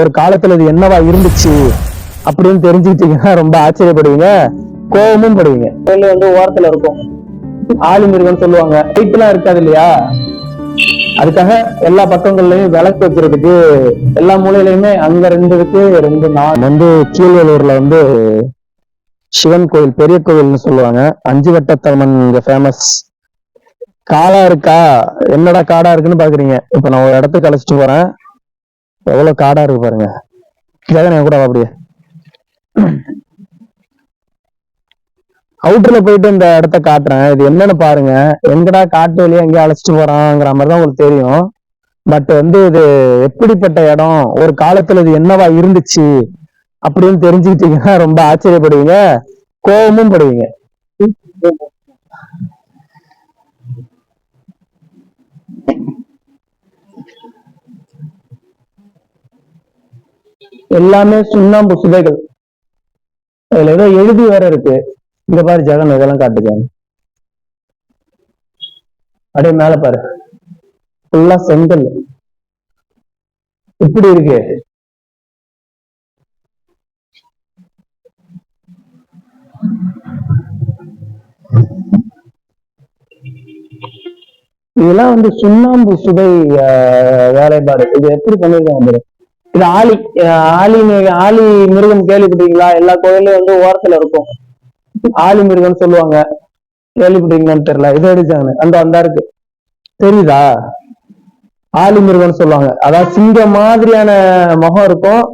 ஒரு காலத்துல இது என்னவா இருந்துச்சு அப்படின்னு தெரிஞ்சுக்கிட்டீங்கன்னா ரொம்ப ஆச்சரியப்படுவீங்க கோபமும் படுவீங்க. கோயில் வந்து ஓரத்துல இருக்கும். ஆளி மிருகம்னு சொல்லுவாங்க லைட் எல்லாம் இருக்காது இல்லையா? அதுக்காக எல்லா பக்கங்கள்லயும் விளக்கு வைக்கிறதுக்கு எல்லா மூலையிலயுமே அங்க ரெண்டு இருக்கு ரெண்டு நாள் வந்து கீழ்வேலூர்ல வந்து சிவன் கோயில் பெரிய கோயில்னு சொல்லுவாங்க. அஞ்சு வட்டத்தம்மன் இங்க ஃபேமஸ் காடா இருக்கா? என்னடா காடா இருக்குன்னு பாக்குறீங்க. இப்ப நான் ஒரு இடத்துக்கு அழைச்சிட்டு போறேன். எவ்வளவு காடா இருக்கு பாருங்க. ஜெகன் என் கூட வா அப்படியே. அவுட்டர்ல போயிட்டு இந்த இடத்த காட்டுறேன். இது என்னன்னு பாருங்க. எங்கடா காட்டு வழியா எங்கேயா அழைச்சிட்டு போறாங்கிற மாதிரி தான் உங்களுக்கு தெரியும். பட் வந்து இது எப்படிப்பட்ட இடம்? ஒரு காலத்துல இது என்னவா இருந்துச்சு? அப்படின்னு தெரிஞ்சுக்கிட்டீங்கன்னா ரொம்ப ஆச்சரியப்படுவீங்க. கோபமும் படுவீங்க. எல்லாமே சுண்ணாம்பு சுதைகள் அதுல ஏதோ எழுதி வேற இருக்கு. இங்க பாரு ஜெகன் இதெல்லாம் காட்டுக்காங்க அப்படியே மேல பாரு. ஃபுல்லா செங்கல். இப்படி இருக்கு. இதெல்லாம் வந்து சுண்ணாம்பு சுதை வேலைப்பாடு இது எப்படி பண்ணிருக்காங்க இது ஆலி ஆலி ஆலி மிருகம் கேள்விப்பட்டீங்களா எல்லா கோயிலையும் வந்து ஓரத்துல இருக்கும். ஆலி மிருகம்னு சொல்லுவாங்க. கேள்விப்பட்டீங்களான்னு தெரியல. இதை அடிச்சாங்கன்னு அந்த அந்த இருக்கு. தெரியுதா? ஆலி மிருகம்னு சொல்லுவாங்க. அதாவது சிங்கம் மாதிரியான முகம் இருக்கும்.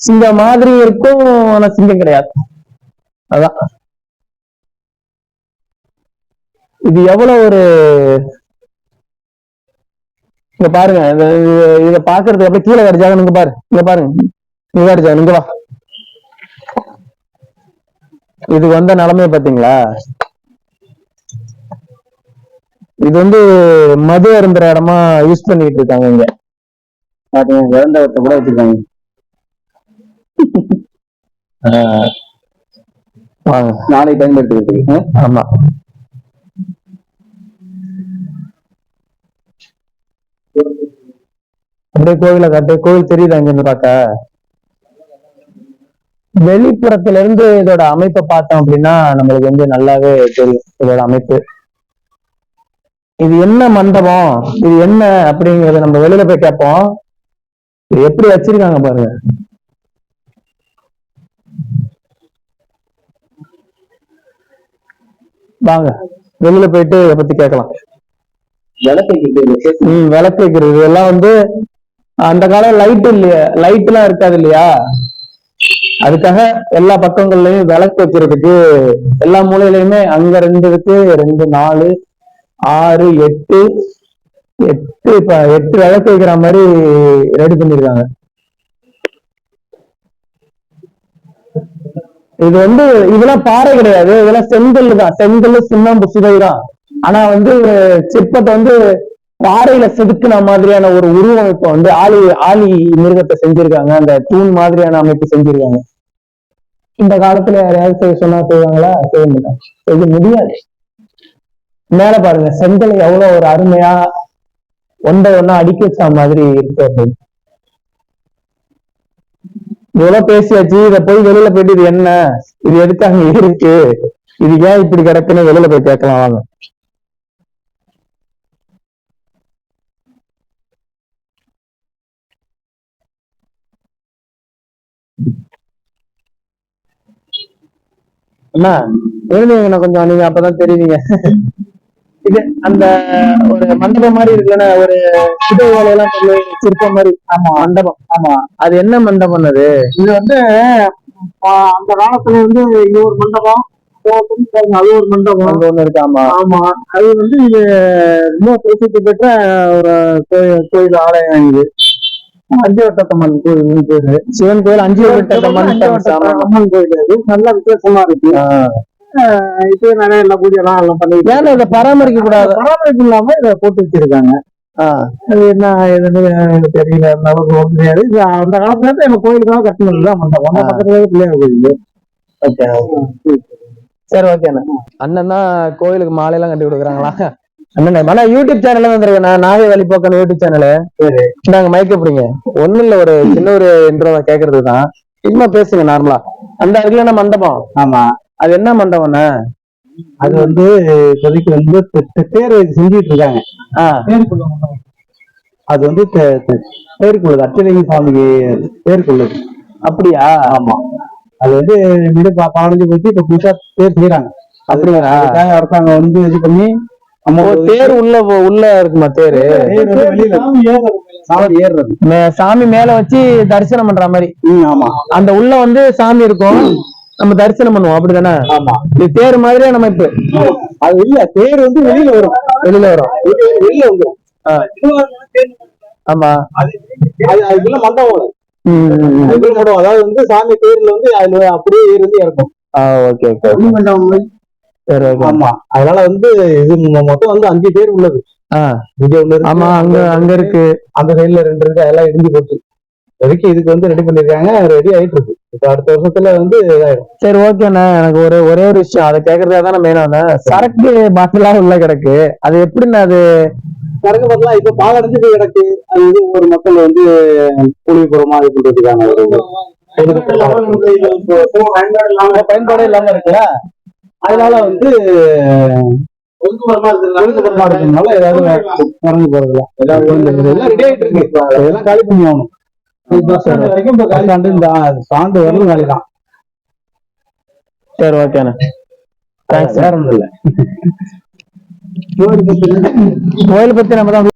சிங்கம் மாதிரி இருக்கும் ஆனா சிங்கம் கிடையாது. அதான். இது எவ்வளவு ஒரு இங்க பாருங்க இத பாக்குறதுக்கு அப்படியே கீழே வரைச்சாங்க இங்க பாரு இங்க பாருங்க. இங்க வரைச்சாங்க இங்க வா. இது வந்த நிலைமைய பாத்தீங்களா இது வந்து மது அருந்துற இடமா யூஸ் பண்ணிட்டு இருக்காங்க இங்க. பாத்தீங்க இறந்தவத்தை கூட வச்சிருக்காங்க. நாளைக்கு பயன்படுத்திக்கிட்டு ஆமா. அப்படியே கோவில காட்டு கோவில் தெரியுதா இங்க இருந்து பார்க்க? வெளிப்புறத்துல இருந்து இதோட அமைப்பை பார்த்தோம் அப்படின்னா நம்மளுக்கு வந்து நல்லாவே தெரியும் இதோட அமைப்பு. இது என்ன மண்டபம் இது என்ன அப்படிங்கறத நம்ம வெளியில போய் கேட்போம். இது எப்படி வச்சிருக்காங்க பாருங்க. வாங்க வெளியில போயிட்டு இதை பத்தி கேட்கலாம். விளக்கு வைக்கிறது. இதெல்லாம் வந்து அந்த காலம் லைட் இல்லையா லைட் எல்லாம் இருக்காது இல்லையா? அதுக்காக எல்லா பக்கங்கள்லயும் விளக்கு வைக்கிறதுக்கு எல்லா மூலையிலயுமே அங்க ரெண்டு இருக்கு ரெண்டு நாலு ஆறு எட்டு எட்டு இப்ப எட்டு விளக்கு வைக்கிற மாதிரி ரெடி பண்ணிருக்காங்க. இது வந்து இதெல்லாம் பாறை கிடையாது இதெல்லாம் செங்கல் தான் செங்கல் சுண்ணாம்பு புசுதை தான். ஆனா வந்து சிற்பத்தை வந்து பாறையில செதுக்குன மாதிரியான ஒரு உருவமைப்பை வந்து ஆலி ஆலி மிருகத்தை செஞ்சிருக்காங்க. அந்த தூண் மாதிரியான அமைப்பு செஞ்சிருக்காங்க. இந்த காலத்துல யாரையாவது செய்ய சொன்னா செய்வாங்களா? செய்ய மாட்டாங்க. செய்ய முடியாது. மேல பாருங்க செங்கல் எவ்வளவு ஒரு அருமையா ஒன்றை ஒன்னா அடிக்க வச்ச மாதிரி இருக்கு அப்படின்னு இவ்வளவு பேசியாச்சு இத போய் வெளியில போயிட்டு இது என்ன? இது எதுக்காக இருக்கு? இது ஏன் இப்படி கிடக்குன்னு வெளியில போய் கேட்கலாம் வாங்க. அண்ணா எழுதுவீங்கண்ணா கொஞ்சம் நீங்க அப்பதான் தெரியுவீங்க. இது அந்த ஒரு மண்டபம் மாதிரி இருக்குல்ல ஒரு சிதை வேலையெல்லாம் பண்ணி சிற்பம் மாதிரி. ஆமா. மண்டபம். ஆமா. அது என்ன மண்டபம் அது? இது வந்து அந்த காலத்துல வந்து இது ஒரு மண்டபம் அது ஒரு மண்டபம். அங்க ஒண்ணு இருக்கு ஆமா. ஆமா. அது வந்து இது ரொம்ப பிரசித்தி பெற்ற ஒரு கோயில் கோயில் ஆலயம் இது. அஞ்சவட்டத்தம்மன் கோயில் பேரு சிவன் கோயில் அஞ்சு விட்ட மண் அஞ்சவட்ட அம்மன் கோயில் அது. நல்ல வித்தியாசமா இருக்கு. இது நிறைய எல்லாம் பூஜைலாம் எல்லாம் பண்ணி ஏன் இதை பராமரிக்க கூடாது பராமரிப்பு இல்லாம இதை போட்டு வச்சிருக்காங்க. அது என்ன எனக்கு தெரியல நமக்கு தெரியாது இது அந்த காலத்துல இருந்து எங்க கோயிலுக்காக கட்டினது தான் மண்டபம் அந்த பக்கத்துல பிள்ளையார் கோயில் ஓகே சரி ஓகே அண்ணா. அண்ணன் தான் கோயிலுக்கு மாலையெல்லாம் கட்டி கொடுக்குறாங்களா? அண்ணே ஆனா யூடியூப் சேனல்ல வந்திருக்கேன். நான் நாகை வழிபோக்கன் யூடியூப் சேனலு நாங்க மைக்க பிடிங்க. ஒண்ணும் இல்ல ஒரு சின்ன ஒரு இன்ட்ரோ கேக்குறது தான். சும்மா பேசுங்க நார்மலா அந்த இருக்குல்ல மண்டபம்? ஆமா. அது என்ன மண்டபம்ண்ணே அது வந்து இப்போதைக்கு வந்து தேர் செஞ்சுட்டு இருக்காங்க. அது வந்து தே- தே- தேருக்குள்ளது அச்சலிங்க சுவாமிக்கு தேருக்குள்ளது. அப்படியா? ஆமா. அது வந்து வீடு பா- பதினஞ்சு போச்சு இப்ப புதுசா தேர் செய்யறாங்க அப்படிங்களா? அரசாங்கம் வந்து இது பண்ணி தேர் உள்ள உள்ள இருக்குமா தேரு? தேர் வந்து வெளியில சாமி ஏறுறது. மே- சாமி மேல வச்சு தரிசனம் பண்ற மாதிரி. அந்த உள்ள வந்து சாமி இருக்கும். நம்ம தரிசனம் பண்ணுவோம் அப்படிதானே? ஆமா. இது தேர் மாதிரியே நம்ம இப்ப அது இல்ல தேர் வந்து வெளியில வரும். வெளியில வரும். வெளியில- ஆ. ஆமா. அது அதுக்குள்ள மண்டபம். அதுக்குள்ள மண்டபம் அதாவது வந்து சாமி தேர்ல வந்து அதுல அப்படியே இருந்து இறக்கும். ஆ ஓகே ஓகே சரி ஓகே ஆமா அதனால வந்து இது மொத்தம் வந்து அஞ்சு பேர் உள்ளது இங்க ஒண்ணு ஆமா அங்க அங்க இருக்கு அந்த சைடுல ரெண்டு இருக்கு அதெல்லாம் இடிஞ்சு போச்சு இப்போதைக்கு இதுக்கு வந்து ரெடி பண்ணிருக்காங்க ரெடி ஆயிட்டு இருக்கு இப்ப அடுத்த வருஷத்துல வந்து இதாயிடும் சரி ஓகேண்ணே எனக்கு ஒரு ஒரே ஒரு விஷயம் அதை கேக்குறதா தான் மெயினா வந்தேன் சரக்கு பாட்டிலா உள்ள கிடக்கு அது எப்படிண்ணே அது சரக்கு பத்தலாம் இப்ப பாலடைஞ்சு போய் கிடக்கு அது இது ஒரு மக்கள் வந்து குளிப்புறமா இது பண்றதுக்கான ஒரு பயன்பாடே இல்லாம இருக்குல்ல அதனால வந்து ஒதுக்குப்புறமா இருக்கிறதுனால ஏதாவது மறந்து போறதுல எல்லாம் ரெடி ஆயிட்டு இருக்கு. இதெல்லாம் காலி பண்ணி ஆகணும். வரைக்கும் இப்ப காலி ஆண்டு இந்த சாண்டு வரலும் காலி தான் சரி ஓகேண்ணே வேற ஒண்ணும் இல்ல. கோயில் பத்தி நம்ம தான்